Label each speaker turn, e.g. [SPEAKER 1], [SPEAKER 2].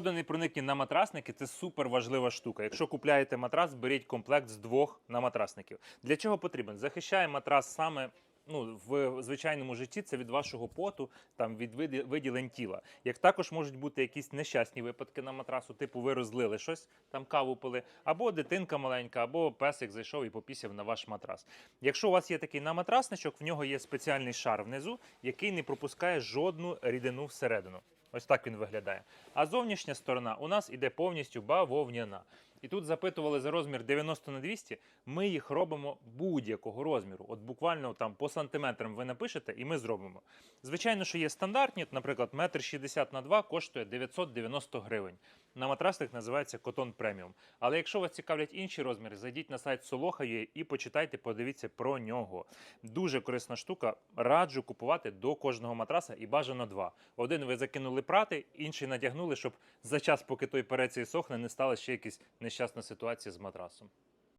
[SPEAKER 1] Водонепроникні на матрасники це супер важлива штука. Якщо купляєте матрас, беріть комплект з двох на матрасників. Для чого потрібен? Захищає матрас саме. Ну, в звичайному житті це від вашого поту, там від виділень тіла. Як також можуть бути якісь нещасні випадки на матрасу, типу ви розлили щось, там каву пили, або дитинка маленька, або песик зайшов і попісяв на ваш матрас. Якщо у вас є такий наматрасничок, в нього є спеціальний шар внизу, який не пропускає жодну рідину всередину. Ось так він виглядає. А зовнішня сторона у нас іде повністю бавовняна. І тут запитували за розмір 90 на 200, ми їх робимо будь-якого розміру. От буквально там по сантиметрам ви напишете, і ми зробимо. Звичайно, що є стандартні, наприклад, метр 60 на 2 коштує 990 гривень. На матрасних називається Котон Преміум. Але якщо вас цікавлять інші розміри, зайдіть на сайт Soloha.ua і почитайте, подивіться про нього. Дуже корисна штука. Раджу купувати до кожного матраса і бажано два. Один ви закинули прати, інший надягнули, щоб за час, поки той перець сохне, не стала ще якась нещасна ситуація з матрасом.